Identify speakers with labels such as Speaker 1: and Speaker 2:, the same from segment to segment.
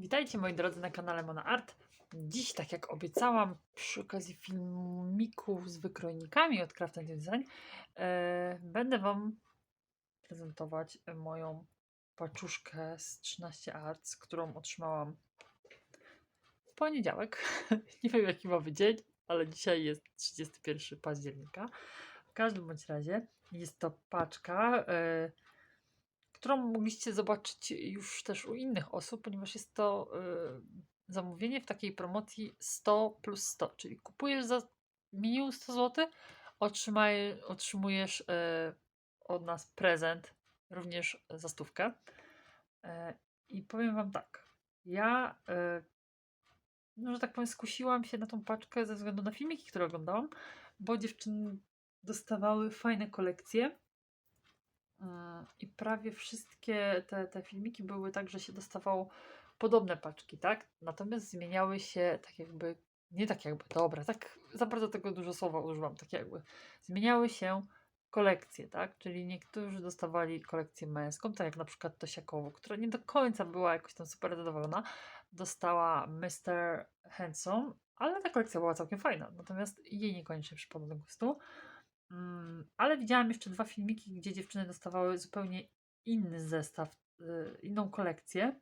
Speaker 1: Witajcie moi drodzy na kanale Mona Art. Dziś, tak jak obiecałam, przy okazji filmików z wykrojnikami od Craft Design, e, będę Wam prezentować moją paczuszkę z 13 Arts, którą otrzymałam w poniedziałek. Nie wiem jaki ma być dzień, ale dzisiaj jest 31 października. W każdym bądź razie jest to paczka. E, którą mogliście zobaczyć już też u innych osób, ponieważ jest to y, zamówienie w takiej promocji 100 plus 100, czyli kupujesz za minimum 100 zł, otrzymaj, otrzymujesz y, od nas prezent, również za stówkę. Y, I powiem Wam tak, ja, y, no, że tak powiem, skusiłam się na tą paczkę ze względu na filmiki, które oglądałam, bo dziewczyny dostawały fajne kolekcje. I prawie wszystkie te, te filmiki były tak, że się dostawało podobne paczki, tak? Natomiast zmieniały się tak jakby, nie tak jakby, dobra, tak za bardzo tego dużo słowa używam, tak jakby. Zmieniały się kolekcje, tak? Czyli niektórzy dostawali kolekcję męską, tak jak na przykład Tosiakowo, która nie do końca była jakoś tam super zadowolona, dostała Mr. Handsome, ale ta kolekcja była całkiem fajna, natomiast jej niekoniecznie przypadła do gustu. Mm, ale widziałam jeszcze dwa filmiki, gdzie dziewczyny dostawały zupełnie inny zestaw, y, inną kolekcję.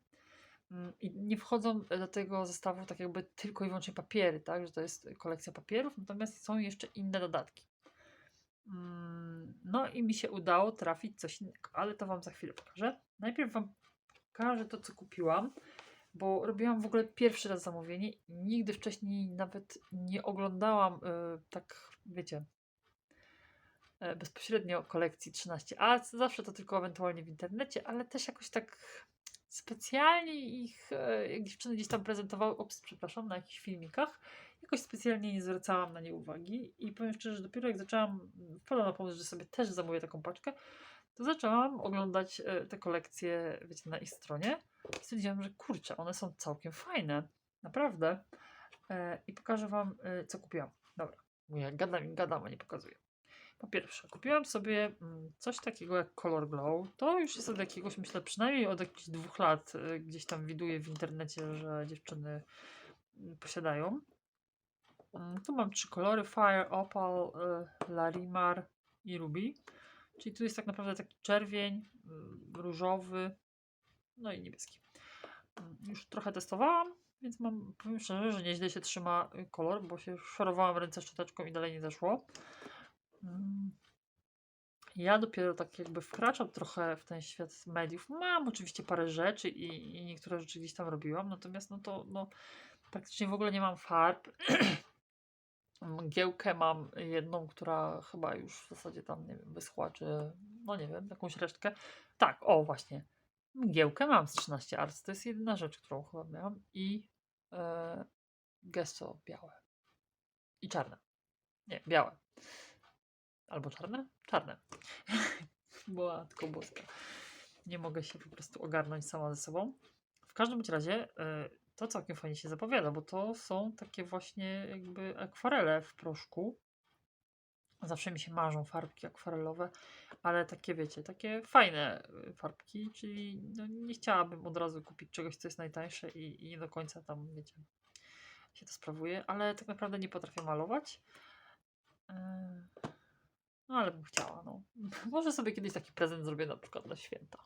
Speaker 1: Mm, I nie wchodzą do tego zestawu tak jakby tylko i wyłącznie papiery, tak? Że to jest kolekcja papierów, natomiast są jeszcze inne dodatki. Mm, No i mi się udało trafić coś innego, ale to Wam za chwilę pokażę. Najpierw Wam pokażę to, co kupiłam, bo robiłam w ogóle pierwszy raz zamówienie i nigdy wcześniej nawet nie oglądałam y, tak, wiecie, bezpośrednio kolekcji 13 Arts. Zawsze to tylko ewentualnie w internecie, ale też jakoś tak specjalnie ich, e, jak dziewczyny gdzieś tam prezentowały, ops, przepraszam, na jakichś filmikach, jakoś specjalnie nie zwracałam na nie uwagi i powiem szczerze, że dopiero jak zaczęłam, wpadłam na pomysł, że sobie też zamówię taką paczkę, to zaczęłam oglądać e, te kolekcje, wiecie, na ich stronie i stwierdziłam, że kurczę, one są całkiem fajne, naprawdę. E, I pokażę Wam, e, co kupiłam. Dobra, mówię, gadam i gadam, a nie pokazuję. Po pierwsze, kupiłam sobie mm, coś takiego jak Color Glow. To już jest od jakiegoś, myślę, przynajmniej od jakichś dwóch lat y, gdzieś tam widuję w internecie, że dziewczyny mm, posiadają. Mm, Tu mam trzy kolory: Fire, Opal, y, Larimar i Ruby. Czyli tu jest tak naprawdę taki czerwień, różowy, no i niebieski. Już trochę testowałam, więc mam, powiem szczerze, że nieźle się trzyma y, kolor, bo się szorowałam ręce szczoteczką i dalej nie zeszło. Mm. Ja dopiero tak jakby wkraczam trochę w ten świat mediów. Mam oczywiście parę rzeczy i, i niektóre rzeczy gdzieś tam robiłam, natomiast no to no, praktycznie w ogóle nie mam farb. Mgiełkę mam jedną, która chyba już w zasadzie tam, nie wiem, wyschła, czy no nie wiem, jakąś resztkę. Tak, o właśnie. Mgiełkę mam z 13 Arts, to jest jedyna rzecz, którą chyba miałam i e, gesso białe. I czarne. Nie, białe. Albo czarne? Czarne. Tylko boska. Nie mogę się po prostu ogarnąć sama ze sobą. W każdym razie y, to całkiem fajnie się zapowiada, bo to są takie właśnie jakby akwarele w proszku. Zawsze mi się marzą farbki akwarelowe, ale takie wiecie, takie fajne y, farbki, czyli no, nie chciałabym od razu kupić czegoś, co jest najtańsze i, i nie do końca tam, wiecie, się to sprawuje, ale tak naprawdę nie potrafię malować. Yy, no ale bym chciała, no. Może sobie kiedyś taki prezent zrobię na przykład na święta.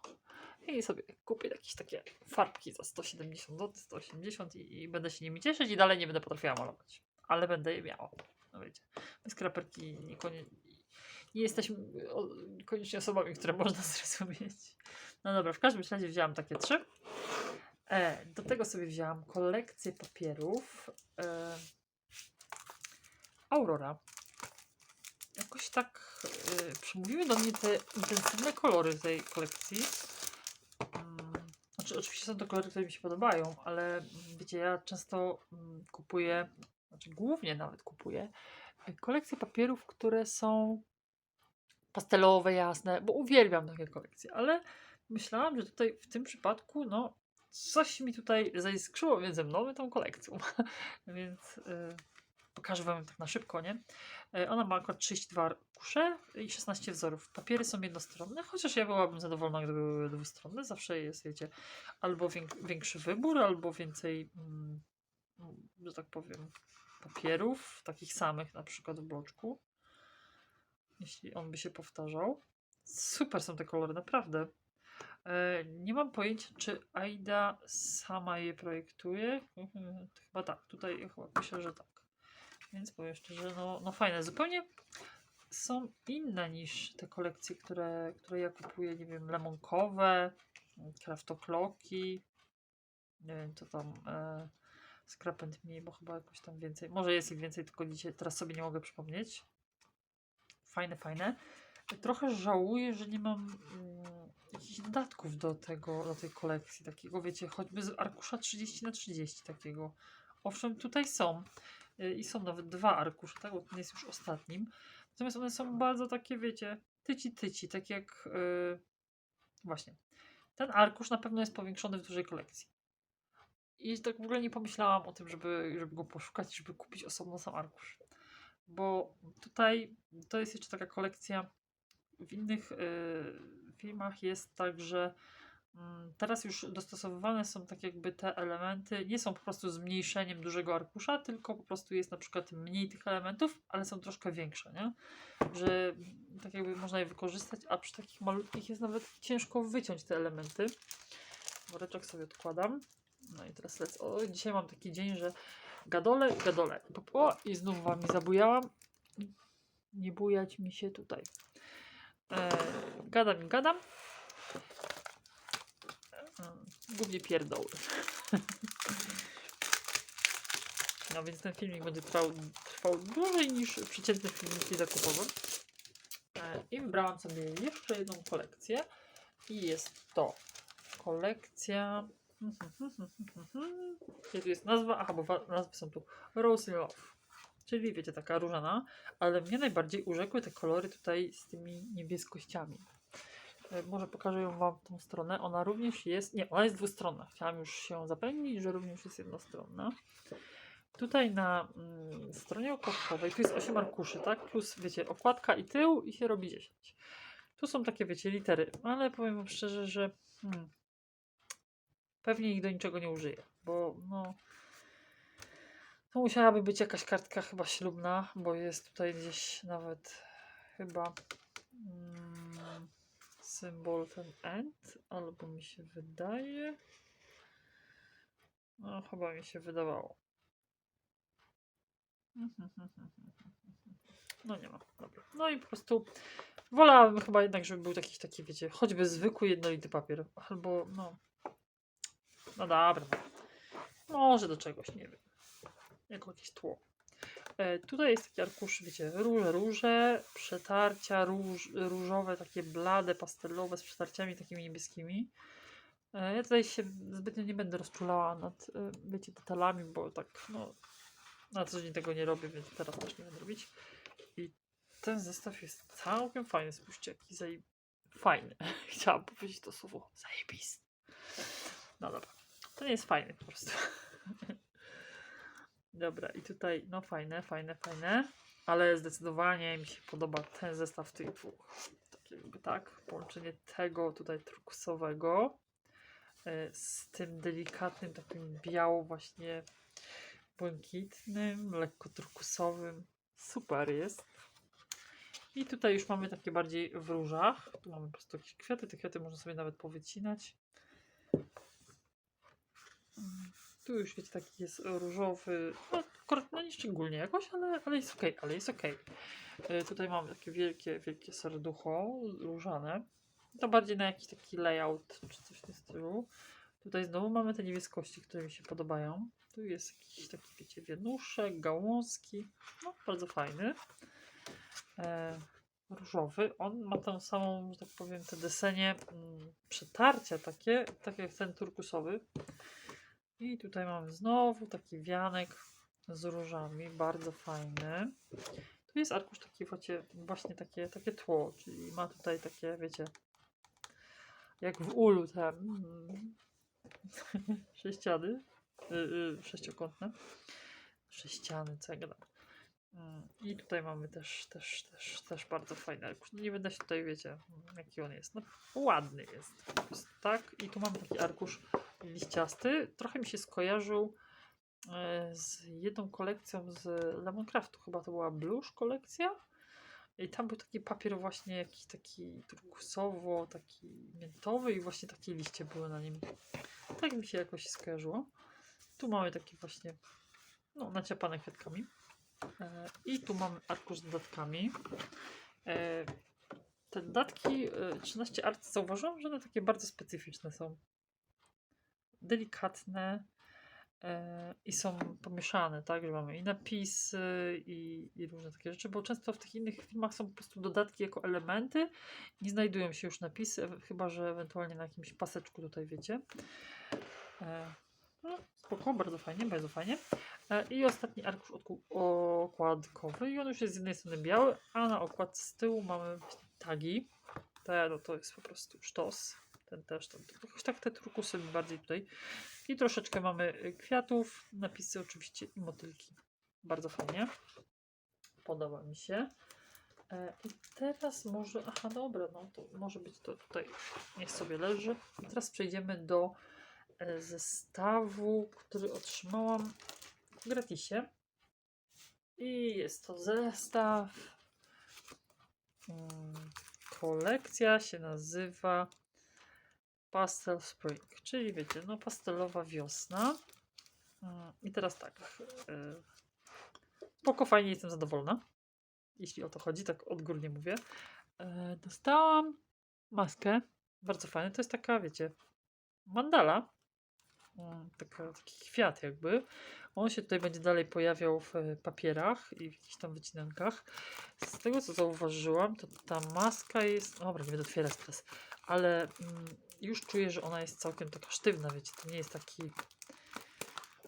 Speaker 1: I sobie kupię jakieś takie farbki za 170 zł, 180 i, i będę się nimi cieszyć i dalej nie będę potrafiła malować. Ale będę je miała. No wiecie, my skraperki niekonie, nie jesteśmy koniecznie osobami, które można zrozumieć. No dobra, w każdym razie wzięłam takie trzy. E, do tego sobie wzięłam kolekcję papierów. E, Aurora jakoś tak przemówiły do mnie te intensywne kolory tej kolekcji. Znaczy, oczywiście są to kolory, które mi się podobają, ale mm, wiecie, ja często mm, kupuję, znaczy głównie nawet kupuję y, kolekcje papierów, które są pastelowe, jasne, bo uwielbiam takie kolekcje, ale myślałam, że tutaj w tym przypadku, no, coś mi tutaj zaiskrzyło między mną i tą kolekcją. Więc y, Pokażę Wam tak na szybko, nie? E, Ona ma akurat 32 arkusze i 16 wzorów. Papiery są jednostronne, chociaż ja byłabym zadowolona, gdyby były dwustronne. Zawsze jest, wiecie, albo większy wybór, albo więcej, mm, że tak powiem, papierów, takich samych na przykład w bloczku. Jeśli on by się powtarzał. Super są te kolory, naprawdę. E, Nie mam pojęcia, czy Aida sama je projektuje. Mhm, Chyba tak, tutaj chyba myślę, że tak. Więc powiem szczerze, no, no fajne. Zupełnie są inne niż te kolekcje, które, które ja kupuję, nie wiem, lemonkowe, kraftokloki, nie wiem, co tam, e, Me, bo chyba jakoś tam więcej, może jest ich więcej, tylko dzisiaj, teraz sobie nie mogę przypomnieć. Fajne, fajne. Trochę żałuję, że nie mam mm, jakichś dodatków do tego, do tej kolekcji, takiego wiecie, choćby z arkusza 30 na 30 takiego. Owszem, tutaj są i są nawet dwa arkusze, tak, bo ten jest już ostatnim. Natomiast one są bardzo takie, wiecie, tyci tyci, tak jak y, właśnie. Ten arkusz na pewno jest powiększony w dużej kolekcji. I tak w ogóle nie pomyślałam o tym, żeby, żeby go poszukać, żeby kupić osobno sam arkusz. Bo tutaj to jest jeszcze taka kolekcja. W innych y, filmach jest tak, że teraz już dostosowywane są tak jakby te elementy, nie są po prostu zmniejszeniem dużego arkusza, tylko po prostu jest na przykład mniej tych elementów, ale są troszkę większe, nie? Że mm, tak jakby można je wykorzystać, a przy takich malutkich jest nawet ciężko wyciąć te elementy. Woreczek sobie odkładam. No i teraz lecę. O, dzisiaj mam taki dzień, że gadole, gadole. O, i znów wami zabujałam. Nie bujać mi się tutaj. E, gadam i gadam. E, Głównie pierdoły. No więc ten filmik będzie trwał, trwał dłużej niż przeciętne filmiki zakupowe. E, I wybrałam sobie jeszcze jedną kolekcję. I jest to kolekcja. Gdzie tu jest nazwa? Aha, bo nazwy są tu Rose Love. Czyli wiecie, taka różana, ale mnie najbardziej urzekły te kolory tutaj z tymi niebieskościami. E, Może pokażę ją Wam tą stronę. Ona również jest, nie, ona jest dwustronna. Chciałam już się zapewnić, że również jest jednostronna. Tutaj na mm, stronie okładkowej, tu jest 8 arkuszy, tak? Plus, wiecie, okładka i tył i się robi 10. Tu są takie, wiecie, litery, ale powiem Wam szczerze, że hmm, pewnie ich do niczego nie użyję, bo no... To musiałaby być jakaś kartka chyba ślubna, bo jest tutaj gdzieś nawet chyba mm, symbol ten end, albo mi się wydaje. No, chyba mi się wydawało. No nie ma. Dobra. No i po prostu wolałabym chyba jednak, żeby był jakiś taki, wiecie, choćby zwykły jednolity papier. Albo no. No dobra. Może do czegoś, nie wiem. Jako jakieś tło. E, tutaj jest taki arkusz, wiecie, róże, róże, przetarcia róż, różowe, takie blade, pastelowe z przetarciami takimi niebieskimi. E, ja tutaj się zbytnio nie będę rozczulała nad, e, wiecie, detalami, bo tak, no, na co dzień tego nie robię, więc teraz też nie będę robić. I ten zestaw jest całkiem fajny. Spójrzcie, jaki fajny. Chciałam powiedzieć to słowo. Zajebisty. No dobra. To nie jest fajny po prostu. Dobra, i tutaj, no fajne, fajne, fajne. Ale zdecydowanie mi się podoba ten zestaw tych dwóch. Tak jakby tak, połączenie tego tutaj turkusowego e, z tym delikatnym, takim biało właśnie błękitnym, lekko turkusowym. Super jest. I tutaj już mamy takie bardziej w różach. Tu mamy po prostu jakieś kwiaty. Te kwiaty można sobie nawet powycinać. Tu już wiecie, taki jest różowy. No, no nie szczególnie jakoś, ale, ale jest ok, ale jest ok. Tutaj mamy takie wielkie, wielkie serducho różane. To bardziej na jakiś taki layout czy coś w tym stylu. Tutaj znowu mamy te niebieskości, które mi się podobają. Tu jest jakiś taki, wiecie, wienuszek, gałązki. No, bardzo fajny. E, różowy. On ma tą samą, że tak powiem, te desenie mm, przetarcia takie, tak jak ten turkusowy. I tutaj mamy znowu taki wianek z różami, bardzo fajny. Tu jest arkusz taki właśnie, takie, takie tło, czyli ma tutaj takie, wiecie, jak w ulu te mm, sześciany, y, y, sześciokątne. Sześciany, gadam. Mm, I tutaj mamy też, też, też, też bardzo fajny arkusz. Nie będę się tutaj, wiecie, jaki on jest. No, ładny jest. Tak, i tu mamy taki arkusz liściasty. Trochę mi się skojarzył e, z jedną kolekcją z Lemoncraftu. Chyba to była Blush kolekcja. I tam był taki papier właśnie jakiś taki turkusowo, taki miętowy i właśnie takie liście były na nim. Tak mi się jakoś skojarzyło. Tu mamy takie właśnie, no, naciapane kwiatkami. E, I tu mamy arkusz z dodatkami. E, te dodatki e, 13 art zauważyłam, że one takie bardzo specyficzne są. Delikatne e, i są pomieszane, tak? Że mamy i napisy, i, i różne takie rzeczy, bo często w tych innych filmach są po prostu dodatki jako elementy. Nie znajdują się już napisy, chyba że ewentualnie na jakimś paseczku tutaj wiecie. E, no, spoko, bardzo fajnie, bardzo fajnie. E, I ostatni arkusz okładkowy i on już jest z jednej strony biały, a na okładce z tyłu mamy tagi. Te, no to jest po prostu sztos. Ten też, ten, jakoś tak te turkusy bardziej tutaj. I troszeczkę mamy y, kwiatów, napisy oczywiście i motylki. Bardzo fajnie. Podoba mi się. E, I teraz może, aha dobra, no to może być to tutaj, niech sobie leży. I teraz przejdziemy do e, zestawu, który otrzymałam w gratisie. I jest to zestaw. Mm, Kolekcja się nazywa Pastel Spring, czyli wiecie, no pastelowa wiosna. Mm, I teraz tak. y, Spoko, fajnie jestem zadowolona. Jeśli o to chodzi, tak odgórnie mówię. E, Dostałam maskę. Bardzo fajna. To jest taka, wiecie, mandala. Mm, Taka, taki kwiat jakby. On się tutaj będzie dalej pojawiał w papierach i w jakichś tam wycinankach. Z tego co zauważyłam, to ta maska jest. Dobra, nie będę otwierać teraz, ale mm, już czuję, że ona jest całkiem taka sztywna, wiecie. To nie jest taki.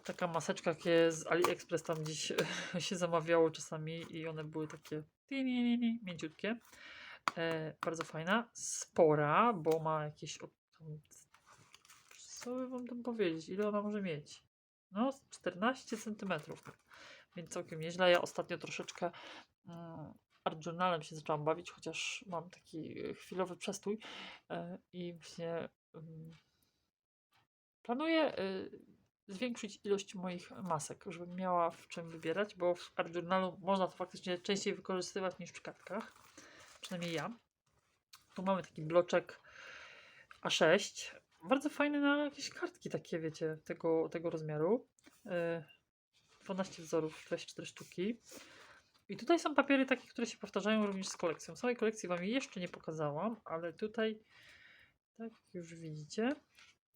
Speaker 1: Taka maseczka, jakie z AliExpress tam gdzieś się zamawiało czasami i one były takie mięciutkie. E, bardzo fajna. Spora, bo ma jakieś. Co by wam tam powiedzieć? Ile ona może mieć? No, z 14 cm. Więc całkiem nieźle. Ja ostatnio troszeczkę mm, art journalem się zaczęłam bawić, chociaż mam taki e, chwilowy przestój e, i właśnie mm, planuję e, zwiększyć ilość moich masek, żebym miała w czym wybierać, bo w art journalu można to faktycznie częściej wykorzystywać niż w kartkach. Przynajmniej ja. Tu mamy taki bloczek A6. Bardzo fajny na jakieś kartki takie, wiecie, tego, tego rozmiaru. E, 12 wzorów, 24 sztuki. I tutaj są papiery takie, które się powtarzają również z kolekcją. Całej kolekcji Wam jeszcze nie pokazałam, ale tutaj, tak już widzicie,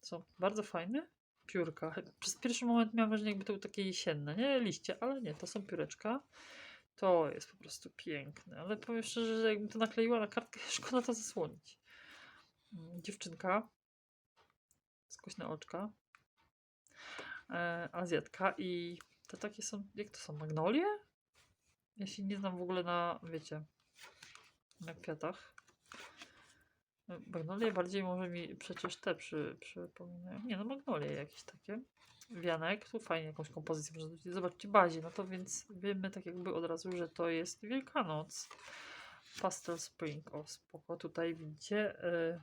Speaker 1: są bardzo fajne piórka. Przez pierwszy moment miałam wrażenie, jakby to były takie jesienne, nie liście, ale nie, to są pióreczka. To jest po prostu piękne, ale powiem szczerze, że jakbym to nakleiła na kartkę, szkoda to zasłonić. Mm, Dziewczynka, skośne oczka, e, Azjatka i te takie są, jak to są, magnolie? Ja się nie znam w ogóle na, wiecie, na kwiatach. E, Magnolie bardziej może mi przecież te przy, przypominają. Nie no, magnolie jakieś takie. Wianek, tu fajnie jakąś kompozycję można zrobić. Zobaczcie, bazie, no to więc wiemy tak jakby od razu, że to jest Wielkanoc. Pastel Spring, o spoko, tutaj widzicie. y,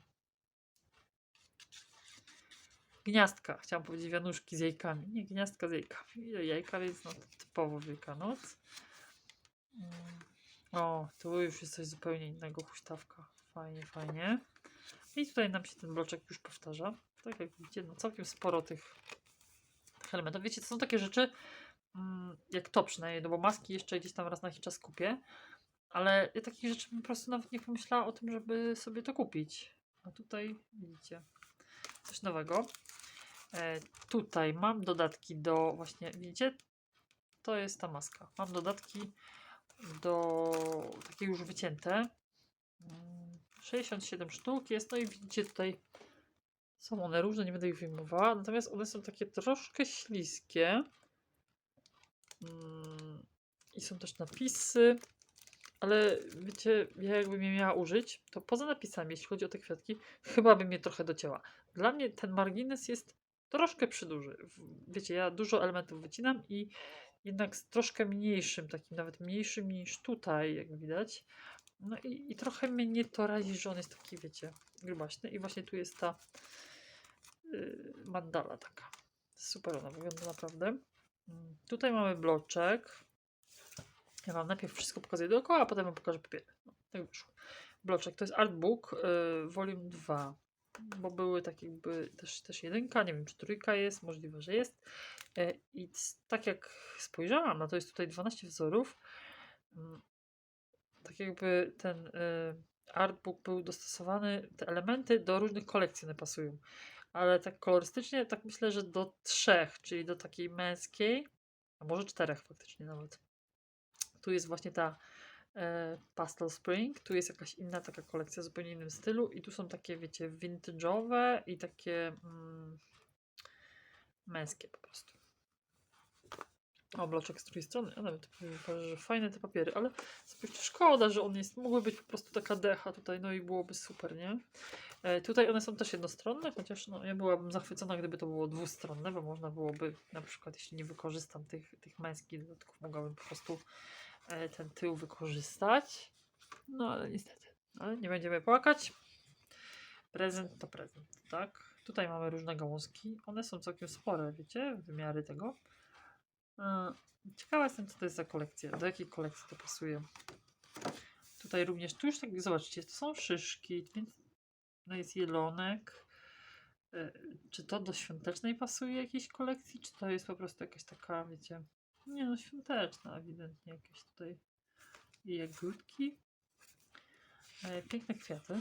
Speaker 1: Gniazdka, chciałam powiedzieć wianuszki z jajkami. Nie, gniazdka z jajkami. Jajka, więc no typowo Wielkanoc. O, tu już jest coś zupełnie innego, huśtawka. Fajnie, fajnie. I tutaj nam się ten bloczek już powtarza. Tak jak widzicie, no całkiem sporo tych, elementów. Wiecie, to są takie rzeczy, mm, jak to przynajmniej, no bo maski jeszcze gdzieś tam raz na jakiś czas kupię, ale ja takich rzeczy po prostu nawet nie pomyślała o tym, żeby sobie to kupić. A tutaj widzicie, coś nowego. E, tutaj mam dodatki do właśnie, widzicie? To jest ta maska. Mam dodatki do takie już wycięte. Mm, 67 sztuk jest, no i widzicie tutaj są one różne, nie będę ich wyjmowała, natomiast one są takie troszkę śliskie. Mm, I są też napisy, ale wiecie, ja jakbym je miała użyć, to poza napisami, jeśli chodzi o te kwiatki, chyba bym je trochę docięła. Dla mnie ten margines jest troszkę przyduży. Wiecie, ja dużo elementów wycinam i jednak z troszkę mniejszym, takim nawet mniejszym niż tutaj, jak widać. No i, i trochę mnie to razi, że on jest taki, wiecie, grubaśny. I właśnie tu jest ta yy, mandala taka. Super ona wygląda naprawdę. Mm, Tutaj mamy bloczek. Ja wam najpierw wszystko pokazuję dookoła, a potem wam pokażę papiery. No, tak wyszło. Bloczek to jest artbook, yy, volume 2. Bo były tak jakby też, też jedynka, nie wiem czy trójka jest, możliwe, że jest. E, I tak jak spojrzałam na to, jest tutaj 12 wzorów. Mm, Tak jakby ten y, artbook był dostosowany, te elementy do różnych kolekcji one pasują. Ale tak kolorystycznie, tak myślę, że do trzech, czyli do takiej męskiej, a może czterech faktycznie nawet. Tu jest właśnie ta e, Pastel Spring, tu jest jakaś inna taka kolekcja w zupełnie innym stylu i tu są takie, wiecie, vintage'owe i takie mm, męskie po prostu. O, bloczek z drugiej strony. Ja nawet powiem, że fajne te papiery, ale spójrzcie, szkoda, że on jest. Mogły być po prostu taka decha tutaj, no i byłoby super, nie? E, tutaj one są też jednostronne, chociaż no, ja byłabym zachwycona, gdyby to było dwustronne, bo można byłoby na przykład, jeśli nie wykorzystam tych, tych męskich dodatków, mogłabym po prostu e, ten tył wykorzystać. No ale niestety, ale nie będziemy płakać. Prezent to prezent, tak? Tutaj mamy różne gałązki. One są całkiem spore, wiecie, wymiary tego. E, Ciekawa jestem, co to jest za kolekcja. Do jakiej kolekcji to pasuje. Tutaj również, tu już tak, zobaczcie, to są szyszki, więc no jest jelonek. E, Czy to do świątecznej pasuje jakiejś kolekcji, czy to jest po prostu jakaś taka, wiecie, nie no, świąteczna ewidentnie jakieś tutaj jagódki. E, Piękne kwiaty.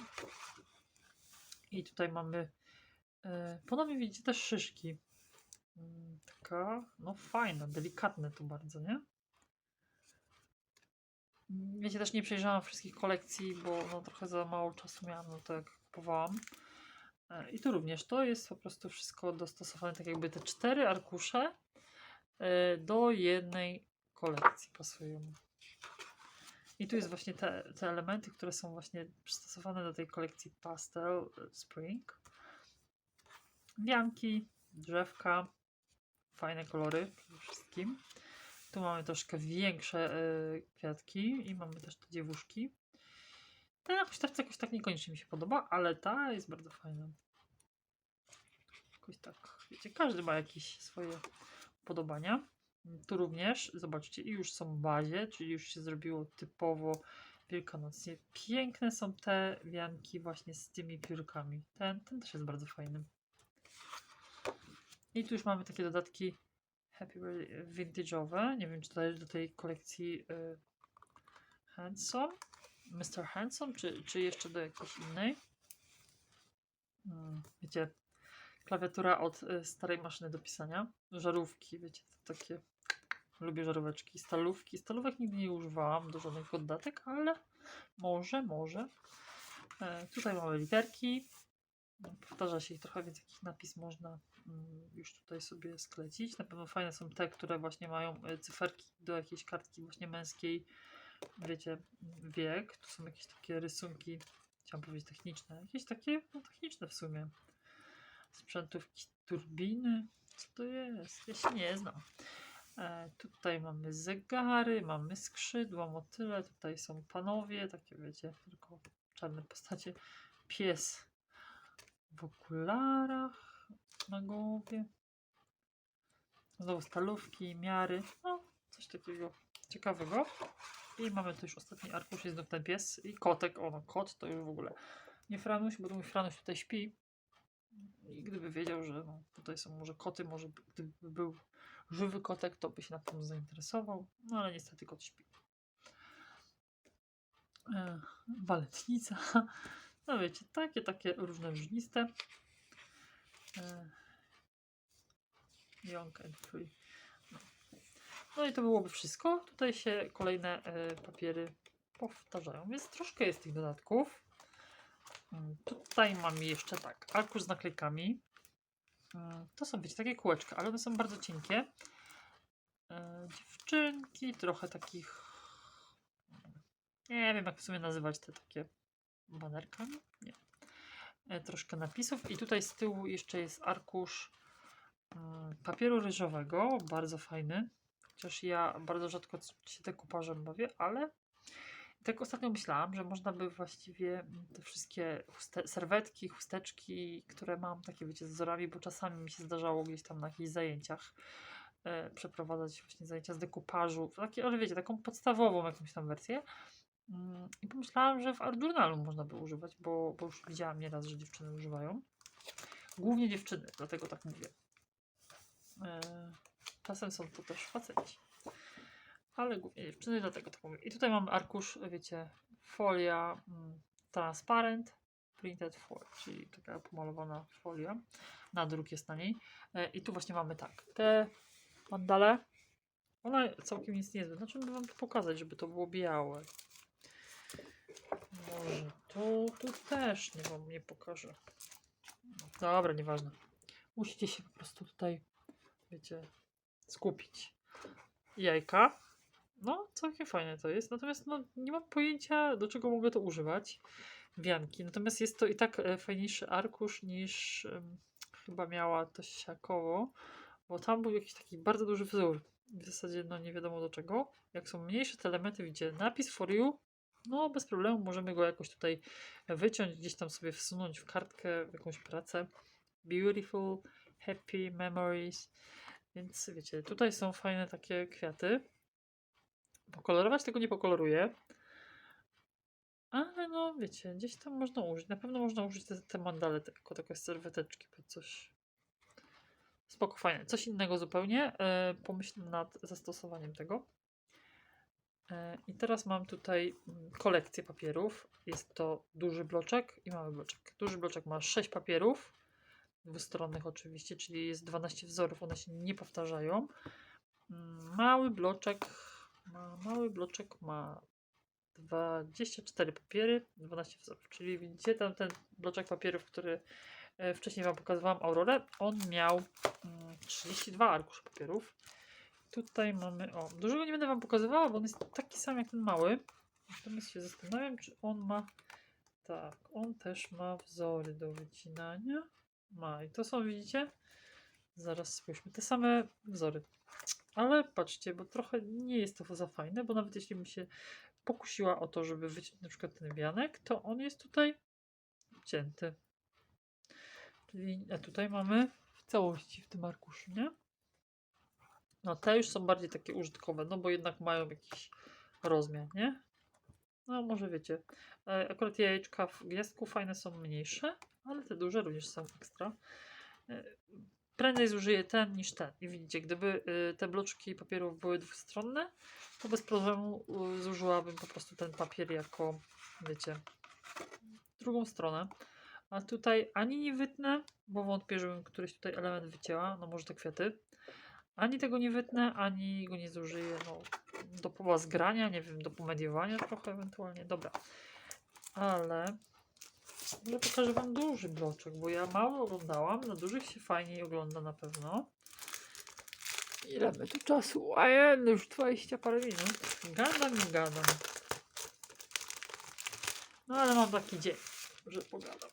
Speaker 1: I tutaj mamy e, ponownie widzicie też szyszki. Mm, Taka, no fajna, delikatne to bardzo, nie? Mm, Wiecie, też nie przejrzałam wszystkich kolekcji, bo no, trochę za mało czasu miałam, no to jak kupowałam. E, I tu również to jest po prostu wszystko dostosowane, tak jakby te cztery arkusze do jednej kolekcji pasują. I tu jest właśnie te, te elementy, które są właśnie przystosowane do tej kolekcji Pastel e, Spring. Wianki, drzewka, fajne kolory przede wszystkim. Tu mamy troszkę większe y, kwiatki i mamy też te dziewuszki. Ta huśtawka jakoś tak niekoniecznie mi się podoba, ale ta jest bardzo fajna. Jakoś tak, wiecie, każdy ma jakieś swoje podobania. Tu również, zobaczcie, i już są w bazie, czyli już się zrobiło typowo wielkanocnie. Piękne są te wianki właśnie z tymi piórkami. Ten, ten też jest bardzo fajny. I tu już mamy takie dodatki Happy Birthday vintage'owe. Nie wiem, czy jest do tej kolekcji y, Handsome, Mr. Handsome, czy, czy jeszcze do jakiejś innej. Mm, wiecie, klawiatura od y, starej maszyny do pisania. Żarówki, wiecie, takie. Lubię żaróweczki. Stalówki. Stalówek nigdy nie używałam do żadnych poddatek, ale może, może. E, tutaj mamy literki. Powtarza się ich trochę, więc jakiś napis można mm, już tutaj sobie sklecić. Na pewno fajne są te, które właśnie mają e, cyferki do jakiejś kartki właśnie męskiej. Wiecie, wiek. Tu są jakieś takie rysunki, chciałam powiedzieć techniczne. Jakieś takie, no techniczne w sumie. Sprzętówki turbiny. Co to jest? Ja się nie znam. E, tutaj mamy zegary, mamy skrzydła, motyle. Tutaj są panowie, takie wiecie, tylko czarne postacie. Pies w okularach na głowie. Znowu stalówki, miary. No, coś takiego ciekawego. I mamy tu już ostatni arkusz, jest znów ten pies i kotek. O, no kot to już w ogóle nie Franuś, bo mój Franuś tutaj śpi. I gdyby wiedział, że no, tutaj są może koty, może by- gdyby był żywy kotek, to by się na tym zainteresował. No ale niestety kot śpi. E, walecznica. No wiecie, takie, takie różne różniste. E, Young and free. No. no i to byłoby wszystko. Tutaj się kolejne e, papiery powtarzają, więc troszkę jest tych dodatków. Mm, Tutaj mam jeszcze tak, arkusz z naklejkami. Mm, To są, wiecie, takie kółeczka, ale one są bardzo cienkie. E, Dziewczynki, trochę takich. Nie wiem, jak w sumie nazywać te takie banerkami. Nie. E, Troszkę napisów. I tutaj z tyłu jeszcze jest arkusz mm, papieru ryżowego, bardzo fajny. chociaż ja bardzo rzadko się dekupażem bawię, ale tak ostatnio myślałam, że można by właściwie mm, te wszystkie chuste- serwetki, chusteczki, które mam, takie wiecie, z wzorami, bo czasami mi się zdarzało gdzieś tam na jakichś zajęciach e, przeprowadzać właśnie zajęcia z dekupażu, takie, ale wiecie, taką podstawową jakąś tam wersję. Mm, I pomyślałam, że w Artjournalu można by używać, bo, bo już widziałam nieraz, że dziewczyny używają. Głównie dziewczyny, dlatego tak mówię. E, czasem są to też faceci. Ale głównie dziewczyny, dlatego tak mówię. I tutaj mamy arkusz, wiecie, folia mm, transparent, printed foil, czyli taka pomalowana folia. Nadruk jest na niej. E, I tu właśnie mamy tak, te mandale, one całkiem nic nie. Znaczy, bym wam to pokazać, żeby to było białe. Może tu, tu też nie wam nie pokażę. No, Dobra, nieważne. Musicie się po prostu tutaj, wiecie, skupić. Jajka. No, całkiem fajne to jest. Natomiast no, nie mam pojęcia, do czego mogę to używać. Wianki. Natomiast jest to i tak e, fajniejszy arkusz niż em, chyba miała to siakowo, bo tam był jakiś taki bardzo duży wzór. W zasadzie no nie wiadomo do czego. Jak są mniejsze te elementy, widzicie, napis for you, no bez problemu możemy go jakoś tutaj wyciąć, gdzieś tam sobie wsunąć w kartkę, w jakąś pracę. Beautiful, happy memories. Więc wiecie, tutaj są fajne takie kwiaty. Pokolorować tego nie pokoloruję. Ale no, wiecie, gdzieś tam można użyć. Na pewno można użyć te, te mandale jako takie serweteczki pod coś. Spoko, fajne. Coś innego zupełnie. E, pomyślę nad zastosowaniem tego. E, I teraz mam tutaj mm, kolekcję papierów. Jest to duży bloczek i mały bloczek. Duży bloczek ma 6 papierów, dwustronnych oczywiście, czyli jest 12 wzorów, one się nie powtarzają. Mm, Mały bloczek ma, mały bloczek ma 24 papiery, 12 wzorów. Czyli widzicie tam ten bloczek papierów, który e, wcześniej Wam pokazywałam, Aurorę, on miał mm, 32 arkusze papierów. Tutaj mamy, o, dużego nie będę Wam pokazywała, bo on jest taki sam jak ten mały. Natomiast się zastanawiam, czy on ma, tak, on też ma wzory do wycinania. Ma i to są, widzicie? Zaraz spójrzmy, te same wzory. Ale patrzcie, bo trochę nie jest to za fajne, bo nawet jeśli bym się pokusiła o to, żeby wyciąć na przykład ten wianek, to on jest tutaj cięty. Czyli a tutaj mamy w całości w tym arkuszu, nie? No te już są bardziej takie użytkowe, no bo jednak mają jakiś rozmiar, nie? No może wiecie. E, Akurat jajeczka w gwiazdku fajne są mniejsze, ale te duże również są ekstra. Prędzej zużyję ten niż ten. I widzicie, gdyby y, te bloczki papierów były dwustronne, to bez problemu y, zużyłabym po prostu ten papier jako, wiecie, drugą stronę. A tutaj ani nie wytnę, bo wątpię, żebym któryś tutaj element wycięła, no może te kwiaty. Ani tego nie wytnę, ani go nie zużyję, no, do poła zgrania, nie wiem, do pomediowania trochę ewentualnie. Dobra. Ale może pokażę wam duży bloczek, bo ja mało oglądałam. Na dużych się fajniej ogląda na pewno. Ile my tu czasu? A ja już 20 parę minut. Gadam i gadam. No ale mam taki dzień, że pogadam.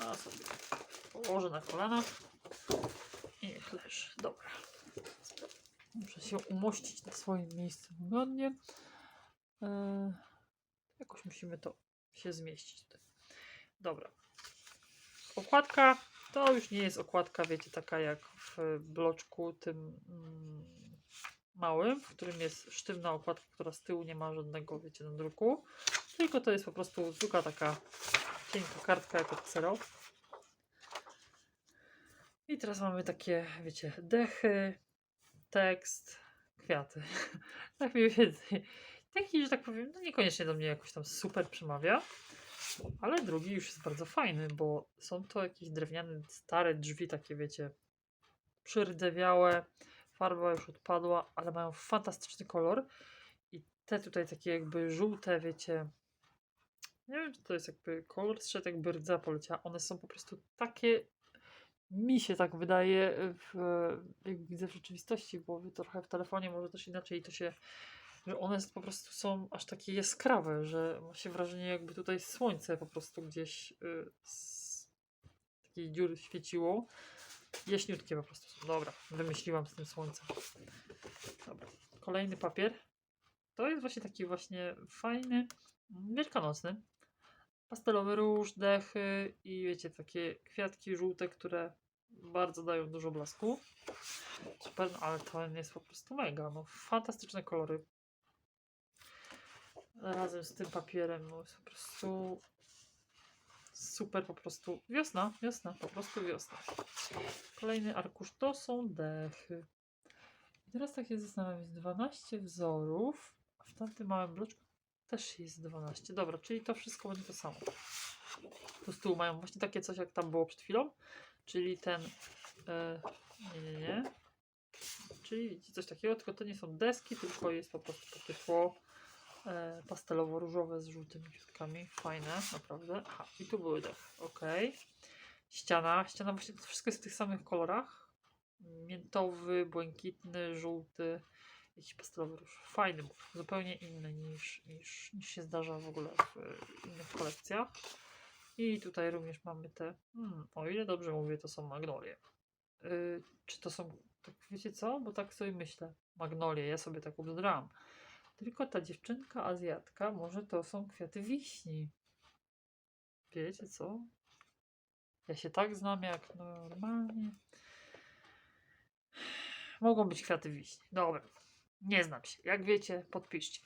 Speaker 1: A sobie położę na kolanach i niech leży. Dobra. Muszę się umościć na swoim miejscu wygodnie. Eee, jakoś musimy to się zmieścić tutaj. Dobra. Okładka to już nie jest okładka, wiecie, taka jak w bloczku tym mm, małym, w którym jest sztywna okładka, która z tyłu nie ma żadnego, wiecie, nadruku. Tylko to jest po prostu zwykła taka cienka kartka jako ksero. I teraz mamy takie, wiecie, dechy, tekst, kwiaty. tak mniej więcej. Taki, że tak powiem, no niekoniecznie do mnie jakoś tam super przemawia. Ale drugi już jest bardzo fajny, bo są to jakieś drewniane, stare drzwi, takie wiecie, przyrdewiałe. Farba już odpadła, ale mają fantastyczny kolor. I te tutaj takie jakby żółte, wiecie, nie wiem, czy to jest jakby kolor strzed, jakby rdza poleciała. One są po prostu takie, mi się tak wydaje, w, jak widzę w rzeczywistości, bo trochę w telefonie może też inaczej to się one po prostu są aż takie jaskrawe, że ma się wrażenie, jakby tutaj słońce po prostu gdzieś y, z takiej dziury świeciło. Jaśniutkie po prostu są. Dobra, wymyśliłam z tym słońcem. Dobra, kolejny papier. To jest właśnie taki właśnie fajny, wielkanocny. Pastelowy róż, dechy i wiecie, takie kwiatki żółte, które bardzo dają dużo blasku. Super, ale to jest po prostu mega. No, fantastyczne kolory. Razem z tym papierem, no jest po prostu super, po prostu wiosna, wiosna, po prostu wiosna. Kolejny arkusz to są dechy. I teraz tak się zastanawiam, jest 12 wzorów, a w tamtym małym bloczku też jest 12. Dobra, czyli to wszystko będzie to samo. Tu z tyłu mają właśnie takie coś, jak tam było przed chwilą, czyli ten, e, nie, nie, nie, czyli coś takiego, tylko to nie są deski, tylko jest po prostu takie tło pastelowo-różowe z żółtymi kwiatkami. Fajne, naprawdę. Aha, i tu były dechy. Ok. Ściana. Ściana właśnie to wszystko jest w tych samych kolorach. Miętowy, błękitny, żółty, jakiś pastelowy róż. Fajny, bo zupełnie inny niż, niż, niż się zdarza w ogóle w e, innych kolekcjach. I tutaj również mamy te, hmm, o ile dobrze mówię, to są magnolie. Yy, czy to są, tak wiecie co? Bo tak sobie myślę. Magnolie, ja sobie tak ubzdram. Tylko ta dziewczynka Azjatka, może to są kwiaty wiśni. Wiecie co? Ja się tak znam jak normalnie. Mogą być kwiaty wiśni. Dobra. Nie znam się. Jak wiecie, podpiszcie?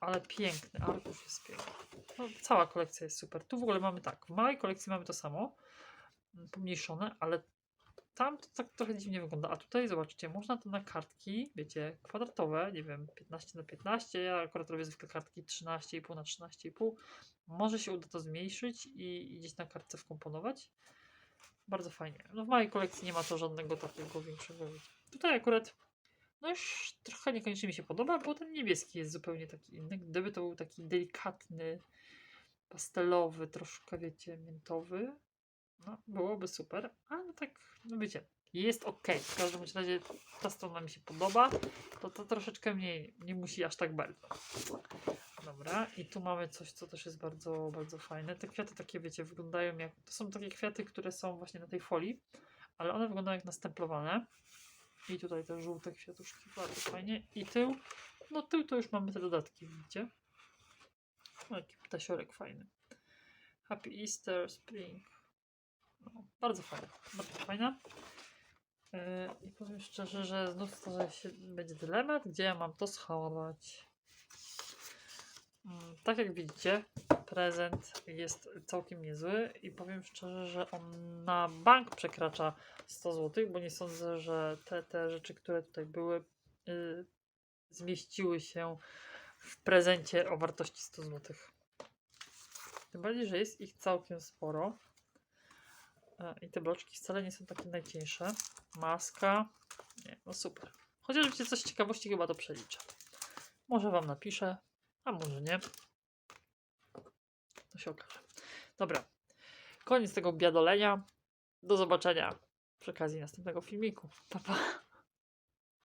Speaker 1: Ale piękny. Arkusz jest piękny. No, cała kolekcja jest super. Tu w ogóle mamy tak. W małej kolekcji mamy to samo. Pomniejszone, ale tam to tak trochę dziwnie wygląda. A tutaj zobaczcie, można to na kartki, wiecie, kwadratowe, nie wiem, 15 na 15. Ja akurat robię zwykle kartki 13,5 na 13,5. Może się uda to zmniejszyć i, gdzieś na kartce wkomponować. Bardzo fajnie. No w mojej kolekcji nie ma to żadnego takiego większego. Tutaj akurat no już trochę niekoniecznie mi się podoba, bo ten niebieski jest zupełnie taki inny. Gdyby to był taki delikatny, pastelowy, troszkę wiecie, miętowy, no byłoby super, ale tak, no wiecie, jest ok. W każdym razie ta strona mi się podoba, to to troszeczkę mniej, nie musi aż tak bardzo. Dobra, i tu mamy coś, co też jest bardzo, bardzo fajne. Te kwiaty takie, wiecie, wyglądają jak, to są takie kwiaty, które są właśnie na tej folii, ale one wyglądają jak nastemplowane. I tutaj te żółte kwiatuszki, bardzo fajnie. I tył, no tył to już mamy te dodatki, widzicie? O, jaki ptasiorek fajny. Happy Easter, Spring. Bardzo fajna, bardzo fajna. Yy, I powiem szczerze, że znów to się będzie dylemat, gdzie ja mam to schować. Mm, Tak jak widzicie, prezent jest całkiem niezły i powiem szczerze, że on na bank przekracza 100 zł, bo nie sądzę, że te, te rzeczy, które tutaj były, yy, zmieściły się w prezencie o wartości 100 zł. Tym bardziej, że jest ich całkiem sporo. E, I te bloczki wcale nie są takie najcieńsze. Maska. Nie, no super. Chociaż wiecie coś ciekawości chyba to przeliczę. Może wam napiszę, a może nie. To się okaże. Dobra. Koniec tego biadolenia. Do zobaczenia przy okazji następnego filmiku. Pa, pa.